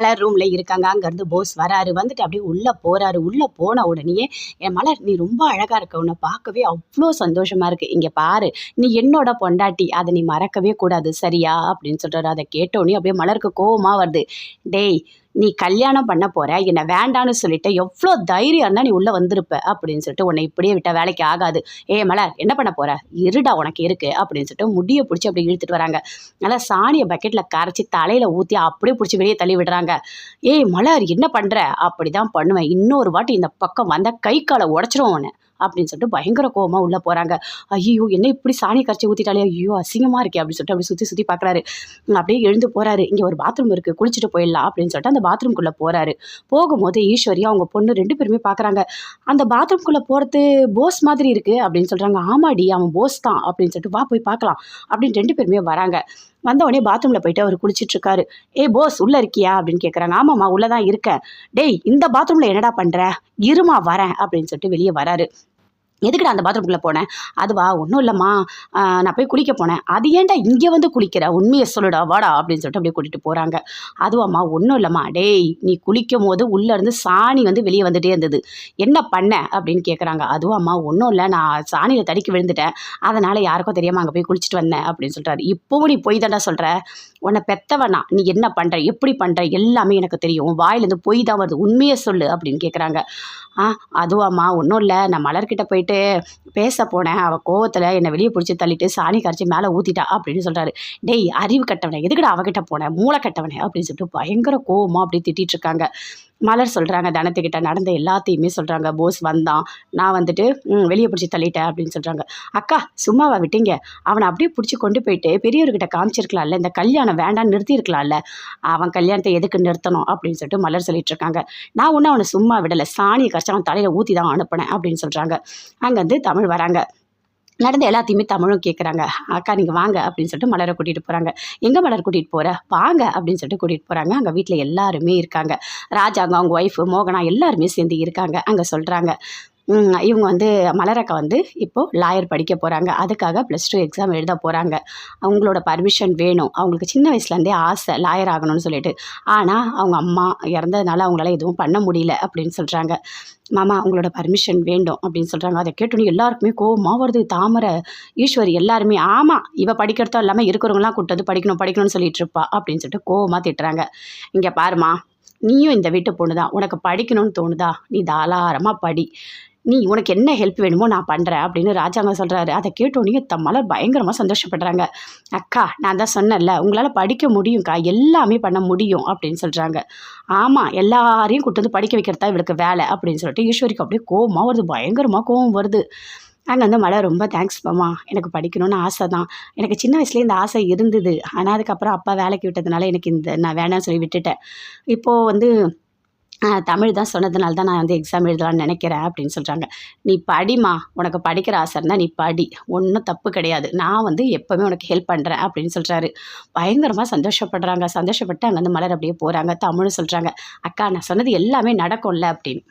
மலர் ரூமில் இருக்காங்க அங்கேருந்து போஸ் வராரு. வந்துட்டு அப்படியே உள்ளே போகிறாரு உள்ளே போன உடனேயே என் மலர் நீ ரொம்ப அழகாக இருக்க. உன்னை பார்க்கவே அவ்வளோ சந்தோஷமாக இருக்குது இங்கே பாரு. நீ என்னோட பொண்டாட்டி. அதை நீ மறக்கவே கூடாது. சரியா? அப்படின்னு சொல்கிறாரு அதை கேட்டோடனே அப்படியே மலருக்கு கோவமாக வருது. டேய் நீ கல்யாணம் பண்ண போற என்னை வேண்டான்னு சொல்லிட்டு எவ்வளோ தைரியம் இருந்தால் நீ உள்ளே வந்திருப்ப அப்படின்னு சொல்லிட்டு உன்னை இப்படியே விட்டால் வேலைக்கு ஆகாது. ஏ மலர் என்ன பண்ண போற? இருடா உனக்கு இருக்கு அப்படின்னு சொல்லிட்டு முடியை பிடிச்சி அப்படி இழுத்துட்டு வராங்க. நல்லா சாணியை பக்கெட்டில் கரைச்சி தலையில் ஊற்றி அப்படியே பிடிச்சி வெளியே தள்ளி விடுறாங்க. ஏய் மலர் என்ன பண்ணுற அப்படி தான் பண்ணுவேன். இன்னொரு வாட்டி இந்த பக்கம் வந்தால் கை காலை உடச்சிரும் உன்னை. அப்படின்னு சொல்லிட்டு பயங்கர கோவமாக உள்ளே போகிறாங்க ஐயோ என்ன இப்படி சாணி கரைச்சி ஊற்றிட்டாலே ஐயோ அசிங்கமாக இருக்கே அப்படின்னு சொல்லிட்டு அப்படி சுற்றி சுற்றி பார்க்குறாரு அப்படியே எழுந்து போகிறாரு இங்கே ஒரு பாத்ரூம் இருக்குது குளிச்சுட்டு போயிடலாம் அப்படின்னு சொல்லிட்டு அந்த பாத்ரூம்குள்ளே போகிறாரு போகும்போது ஈஸ்வரியா அவங்க பொண்ணு ரெண்டு பேருமே பார்க்குறாங்க அந்த பாத்ரூம்குள்ளே போகிறது போஸ் மாதிரி இருக்குது அப்படின்னு சொல்கிறாங்க ஆமாடி அவன் போஸ் தான் அப்படின்னு சொல்லிட்டு வா போய் பார்க்கலாம் அப்படின்னு ரெண்டு பேருமே வராங்க. வந்தவொடனே பாத்ரூமில் போயிட்டு அவர் குளிச்சிட்ருக்காரு ஏ போஸ் உள்ளே இருக்கியா? அப்படின்னு கேட்குறாங்க ஆமாம்மா உள்ளே தான் இருக்கேன். டேய் இந்த பாத்ரூமில் என்னடா பண்ணுற இருமா வரேன். அப்படின்னு சொல்லிட்டு வெளியே வராரு. எதுக்குடா அந்த பாத்ரூம்குள்ளே போனேன் அதுவா? ஒன்றும் இல்லைம்மா. நான் போய் குளிக்க போனேன். அது ஏன்டா இங்கே வந்து குளிக்கிற? உண்மையை சொல்லுடா வாடா அப்படின்னு சொல்லிட்டு அப்படியே கூட்டிகிட்டு போகிறாங்க அதுவாம்மா ஒன்றும் இல்லைம்மா. டேய் நீ குளிக்கும் போது உள்ளேருந்து சாணி வந்து வெளியே வந்துகிட்டே இருந்தது. என்ன பண்ண? அப்படின்னு கேட்குறாங்க அதுவாம்மா ஒன்றும் இல்லை. நான் சாணியில் தடுக்கி விழுந்துட்டேன். அதனால் யாருக்கும் தெரியாமல் அங்கே போய் குளிச்சுட்டு வந்தேன் அப்படின்னு சொல்கிறாரு இப்போவும் நீ போய் தாண்டா சொல்கிற உன்னை பெத்தவனா நீ என்ன பண்ணுற எப்படி பண்ணுற எல்லாமே எனக்கு தெரியும். வாயிலேருந்து பொய் தான் வருது. உண்மையை சொல்லு அப்படின்னு கேட்குறாங்க ஆ அதுவாம்மா ஒன்றும் இல்லை. நான் மலர்கிட்ட போயிட்டு பேச போனேன். அவள் கோவத்தில் என்னை வெளியே பிடிச்சி தள்ளிட்டு சாணி கரைச்சி மேலே ஊற்றிட்டா அப்படின்னு சொல்கிறாரு டேய் அறிவு கட்டவனே எதுக்கிட்ட அவகிட்ட போனேன் மூளை கட்டவனே அப்படின்னு சொல்லிட்டு பயங்கர கோவமாக அப்படி திட்டிகிட்டு இருக்காங்க. மலர் சொல்கிறாங்க தனத்துக்கிட்ட நடந்த எல்லாத்தையுமே சொல்கிறாங்க போஸ் வந்தான். நான் வந்துட்டு வெளியே பிடிச்சி தள்ளிட்டேன் அப்படின்னு சொல்கிறாங்க அக்கா சும்மாவா விட்டீங்க? அவனை அப்படியே பிடிச்சி கொண்டு போயிட்டு பெரியவர்கிட்ட காமிச்சிருக்கலாம்ல. இந்த கல்யாணம் வேண்டாம்னு நிறுத்தியிருக்கலாம்ல. அவன் கல்யாணத்தை எதுக்கு நிறுத்தணும்? அப்படின்னு சொல்லிட்டு மலர் சொல்லிட்டு இருக்காங்க. நான் ஒன்றும் அவனை சும்மா விடலை. சாணியை கரைச்சி அவன் தலையில் ஊற்றி தான் அனுப்பினேன் அப்படின்னு சொல்கிறாங்க அங்கேருந்து தமிழ் வராங்க. நடந்த எல்லாத்தையுமே தமிழும் கேட்குறாங்க அக்கா நீங்கள் வாங்க அப்படின்னு சொல்லிட்டு மலரை கூட்டிகிட்டு போகிறாங்க எங்கே மலர் கூட்டிகிட்டு போகிற வாங்க அப்படின்னு சொல்லிட்டு கூட்டிகிட்டு போகிறாங்க அங்கே வீட்டில் எல்லாருமே இருக்காங்க. ராஜாங்க அவங்க ஒய்ஃபு மோகனா எல்லாருமே சேர்ந்து இருக்காங்க. அங்கே சொல்கிறாங்க இவங்க வந்து மலரக்கா வந்து இப்போது லாயர் படிக்க போகிறாங்க அதுக்காக ப்ளஸ் டூ எக்ஸாம் எழுத போகிறாங்க அவங்களோட பர்மிஷன் வேணும். அவங்களுக்கு சின்ன வயசுலேருந்தே ஆசை லாயர் ஆகணும்னு சொல்லிட்டு. ஆனால் அவங்க அம்மா இறந்ததுனால அவங்களால எதுவும் பண்ண முடியல அப்படின்னு சொல்கிறாங்க மாமா அவங்களோட பர்மிஷன் வேண்டும் அப்படின்னு சொல்கிறாங்க அதை கேட்டோன்னே எல்லாருக்குமே கோவமாக வருது. தாமரை ஈஸ்வரி எல்லாருமே ஆமாம் இவ படிக்கிறதோ இல்லாமல் இருக்கிறவங்களாம் கூட்டது படிக்கணும் படிக்கணும்னு சொல்லிட்டு இருப்பா அப்படின்னு சொல்லிட்டு கோவமாக திட்டுறாங்க. இங்கே பாருமா நீயும் இந்த வீட்டு பொண்ணு தான் உனக்கு படிக்கணும்னு தோணுதா? நீ தாராளமாக படி. நீ உனக்கு என்ன ஹெல்ப் வேணுமோ நான் பண்ணுறேன் அப்படின்னு ராஜாங்க சொல்கிறாரு அதை கேட்டோன்னே மலர் பயங்கரமாக சந்தோஷப்படுறாங்க. அக்கா நான் தான் சொன்னேன்ல உங்களால் படிக்க முடியும்க்கா எல்லாமே பண்ண முடியும் அப்படின்னு சொல்கிறாங்க ஆமாம் எல்லாரையும் கூட்டு வந்து படிக்க வைக்கிறதா இவளுக்கு வேலை அப்படின்னு சொல்லிட்டு ஈஸ்வரிக்கு அப்படியே கோவமாக வருது பயங்கரமாக கோவம் வருது. அங்கே வந்து மழை ரொம்ப தேங்க்ஸ் மாமா எனக்கு படிக்கணும்னு ஆசை தான் எனக்கு சின்ன வயசுலேயே இந்த ஆசை இருந்தது. ஆனால் அதுக்கப்புறம் அப்பா வேலைக்கு விட்டதுனால எனக்கு இந்த நான் வேணாம்னு சொல்லி விட்டுட்டேன். இப்போது வந்து தமிழ் தான் சொன்னதுனால தான் நான் வந்து எக்ஸாம் எழுதலாம்னு நினைக்கிறேன் அப்படின்னு சொல்கிறாங்க நீ படிமா உனக்கு படிக்கிற ஆசை இருந்தால் நீ படி. ஒன்றும் தப்பு கிடையாது. நான் வந்து எப்போவுமே உனக்கு ஹெல்ப் பண்ணுறேன் அப்படின்னு சொல்கிறாரு பயங்கரமாக சந்தோஷப்படுறாங்க. சந்தோஷப்பட்டு அங்கே வந்து மலர் அப்படியே போகிறாங்க தமிழ் சொல்கிறாங்க அக்கா நான் சொன்னது எல்லாமே நடக்கும்ல அப்படின்னு.